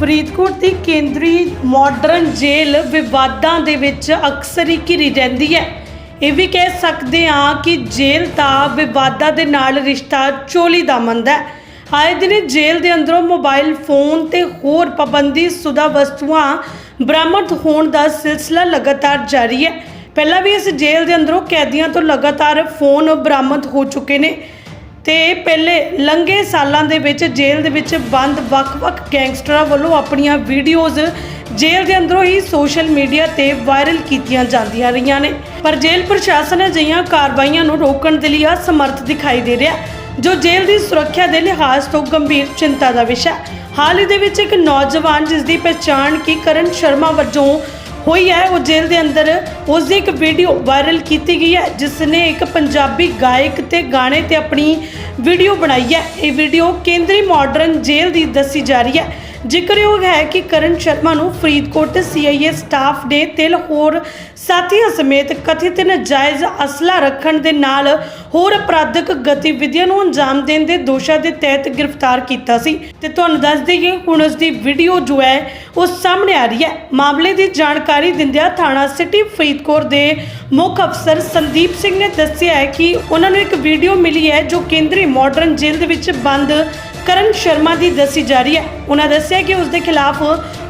ਫਰੀਦਕੋਟ ਦੀ ਕੇਂਦਰੀ ਮਾਡਰਨ ਜੇਲ੍ਹ ਵਿਵਾਦਾਂ ਦੇ ਵਿੱਚ ਅਕਸਰ ਹੀ ਘਿਰੀ ਰਹਿੰਦੀ ਹੈ। ਇਹ ਵੀ ਕਹਿ ਸਕਦੇ ਹਾਂ ਕਿ ਜੇਲ੍ਹ ਦਾ ਵਿਵਾਦਾਂ ਦੇ ਨਾਲ ਰਿਸ਼ਤਾ ਚੋਲੀ ਦਾ ਮੰਦਾ ਹੈ। ਆਏ ਦਿਨ ਜੇਲ੍ਹ ਦੇ ਅੰਦਰੋਂ ਮੋਬਾਈਲ ਫੋਨ ਤੇ ਹੋਰ ਪਾਬੰਦੀ ਸੁਦਾ ਵਸਤੂਆਂ ਬਰਾਮਦ ਹੋਣ ਦਾ ਸਿਲਸਿਲਾ ਲਗਾਤਾਰ ਜਾਰੀ ਹੈ। ਪਹਿਲਾਂ ਵੀ ਇਸ ਜੇਲ੍ਹ ਦੇ ਅੰਦਰੋਂ ਕੈਦੀਆਂ ਤੋਂ ਲਗਾਤਾਰ ਫੋਨ ਬਰਾਮਦ ਹੋ ਚੁੱਕੇ ਨੇ। ਤੇ ਪਹਿਲੇ ਲੰਘੇ ਸਾਲਾਂ ਦੇ ਵਿੱਚ ਜੇਲ੍ਹ ਦੇ ਵਿੱਚ ਬੰਦ ਵੱਖ-ਵੱਖ ਗੈਂਗਸਟਰਾਂ ਵੱਲੋਂ ਆਪਣੀਆਂ ਵੀਡੀਓਜ਼ ਜੇਲ੍ਹ ਦੇ ਅੰਦਰੋਂ ਹੀ ਸੋਸ਼ਲ ਮੀਡੀਆ ਤੇ ਵਾਇਰਲ ਕੀਤੀਆਂ ਜਾਂਦੀਆਂ ਰਹੀਆਂ ਨੇ ਪਰ ਜੇਲ੍ਹ ਪ੍ਰਸ਼ਾਸਨ ਅਜਿਹੀਆਂ ਕਾਰਵਾਈਆਂ ਨੂੰ ਰੋਕਣ ਦੇ ਲਈ ਅਸਮਰਥ ਦਿਖਾਈ ਦੇ ਰਿਹਾ, ਜੋ ਜੇਲ੍ਹ ਦੀ ਸੁਰੱਖਿਆ ਦੇ ਲਿਹਾਜ਼ ਤੋਂ ਗੰਭੀਰ ਚਿੰਤਾ ਦਾ ਵਿਸ਼ਾ ਹੈ। ਹਾਲ ਹੀ ਦੇ ਵਿੱਚ ਇੱਕ ਨੌਜਵਾਨ ਜਿਸ ਦੀ ਪਛਾਣ ਕੀ ਕਰਨ ਸ਼ਰਮਾ ਵਜੋਂ ਹੋਈ ਹੈ, ਉਹ ਜੇਲ੍ਹ ਦੇ ਅੰਦਰ। ਉਸ ਦੀ ਇੱਕ ਵੀਡੀਓ ਵਾਇਰਲ ਕੀਤੀ ਗਈ ਹੈ ਜਿਸ ਨੇ ਇੱਕ ਪੰਜਾਬੀ ਗਾਇਕ ਤੇ ਗਾਣੇ ਤੇ ਆਪਣੀ ਵੀਡੀਓ ਬਣਾਈ ਹੈ। ਇਹ ਵੀਡੀਓ ਕੇਂਦਰੀ ਮਾਡਰਨ ਜੇਲ੍ਹ ਦੀ ਦੱਸੀ ਜਾ ਰਹੀ ਹੈ। ਜ਼ਿਕਰਯੋਗ ਹੈ ਕਿ ਕਰਨ ਸ਼ਰਮਾ ਨੂੰ ਫਰੀਦਕੋਟ ਸੀਆਈਏ ਸਟਾਫ ਨੇ ਤੇ ਹੋਰ ਸਾਥੀਆਂ ਸਮੇਤ ਕਥਿਤ ਨਜਾਇਜ਼ ਅਸਲਾ ਰੱਖਣ ਦੇ ਨਾਲ ਹੋਰ ਅਪਰਾਧਿਕ ਗਤੀਵਿਧੀਆਂ ਨੂੰ ਅੰਜਾਮ ਦੇਣ ਦੇ ਦੋਸ਼ਾਂ ਦੇ ਤਹਿਤ ਗ੍ਰਿਫਤਾਰ ਕੀਤਾ ਸੀ। ਤੇ ਤੁਹਾਨੂੰ ਦੱਸ ਦਈਏ, ਹੁਣ ਉਸ ਦੀ ਵੀਡੀਓ ਜੋ ਹੈ, ਉਹ ਸਾਹਮਣੇ ਆ ਰਹੀ ਹੈ। ਮਾਮਲੇ ਦੀ ਜਾਣਕਾਰੀ ਦਿੰਦਿਆਂ ਥਾਣਾ ਸਿਟੀ ਫਰੀਦਕੋਟ ਦੇ ਮੁੱਖ ਅਫਸਰ ਸੰਦੀਪ ਸਿੰਘ ਨੇ ਦੱਸਿਆ ਹੈ ਕਿ ਉਹਨਾਂ ਨੂੰ ਇੱਕ ਵੀਡੀਓ ਮਿਲੀ ਹੈ, ਜੋ ਕੇਂਦਰੀ ਮਾਡਰਨ ਜੇਲ੍ਹ ਦੇ ਵਿੱਚ ਬੰਦ ਕਰਨ ਸ਼ਰਮਾ ਦੀ ਦੱਸੀ ਜਾ ਰਹੀ ਹੈ। ਉਹਨਾਂ ਦੱਸਿਆ ਕਿ ਉਸ ਦੇ ਖਿਲਾਫ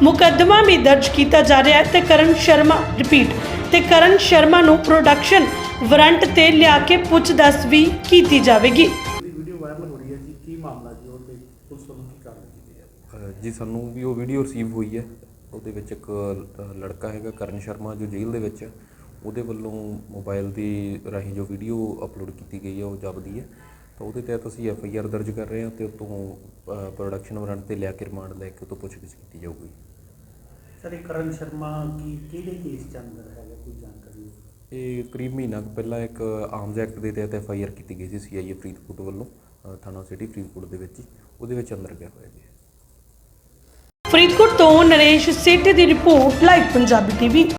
ਮੁਕੱਦਮਾ ਵੀ ਦਰਜ ਕੀਤਾ ਜਾ ਰਿਹਾ ਹੈ ਤੇ ਕਰਨ ਸ਼ਰਮਾ ਰਿਪੀਟ ਤੇ ਕਰਨ ਸ਼ਰਮਾ ਨੂੰ ਪ੍ਰੋਡਕਸ਼ਨ ਵਾਰੰਟ ਤੇ ਲਿਆ ਕੇ ਪੁੱਛ-ਦੱਸ ਵੀ ਕੀਤੀ ਜਾਵੇਗੀ। ਦੀ ਵੀਡੀਓ ਵਾਇਰਲ ਹੋ ਰਹੀ ਹੈ ਜੀ। ਕੀ ਮਾਮਲਾ ਜੀ? ਉਹ ਤੇ ਪੁਲਿਸ ਵੱਲੋਂ ਕੀ ਕਾਰਵਾਈ ਕੀਤੀ ਹੈ? ਅਹ ਜੀ ਸਾਨੂੰ ਵੀ ਉਹ ਵੀਡੀਓ ਰਿਸੀਵ ਹੋਈ ਹੈ। ਉਹਦੇ ਵਿੱਚ ਇੱਕ ਅਹ, ਲੜਕਾ ਹੈਗਾ ਕਰਨ ਸ਼ਰਮਾ ਜੋ ਜੇਲ੍ਹ ਦੇ ਵਿੱਚ। ਹੈ ਉਹਦੇ ਵੱਲੋਂ ਮੋਬਾਈਲ ਦੀ ਰਾਹੀਂ ਜੋ ਵੀਡੀਓ ਅਪਲੋਡ ਕੀਤੀ ਗਈ ਹੈ ਉਹ ਜਬਦੀ ਹੈ। ਤਾਂ ਉਹਦੇ ਤਹਿਤ ਅਸੀਂ ਐਫ ਆਈ ਆਰ ਦਰਜ ਕਰ ਰਹੇ ਹਾਂ ਤੇ ਉਤੋਂ ਪ੍ਰੋਡਕਸ਼ਨ ਵਾਰੰਟ ਤੇ ਲਿਆ ਕੇ ਰਿਮਾਂਡ ਲੈ ਕੇ ਉਤੋਂ ਪੁੱਛਗਿੱਛ ਕੀਤੀ ਜਾਊਗੀ। ਸਰ ਇਹ ਕਰਨ ਸ਼ਰਮਾ ਕੀ ਕਿਹੜੇ ਕੇਸ ਚ ਅੰਦਰ ਹੈਗਾ ਕੋਈ ਜਾਣਕਾਰੀ? ਹੈ? ਇਹ ਕਰੀਬ ਮਹੀਨਾ ਕੁ ਪਹਿਲਾਂ ਇੱਕ ਆਰਮਸ ਐਕਟ ਦੇ ਤਹਿਤ ਐਫ ਆਈ ਆਰ ਕੀਤੀ ਗਈ ਸੀ ਸੀ ਆਈ ਏ ਫਰੀਦਕੋਟ ਵੱਲੋਂ ਥਾਣਾ ਸਿਟੀ ਫਰੀਦਕੋਟ ਦੇ ਵਿੱਚ ਹੀ ਉਹਦੇ ਵਿੱਚ ਅੰਦਰ ਗਿਆ ਹੋਇਆ ਜੀ। ਫਰੀਦਕੋਟ ਤੋਂ ਨਰੇਸ਼ ਸੇਠੀ ਦੀ ਰਿਪੋਰਟ ਲਾਈਵ ਪੰਜਾਬੀ ਟੀਵੀ।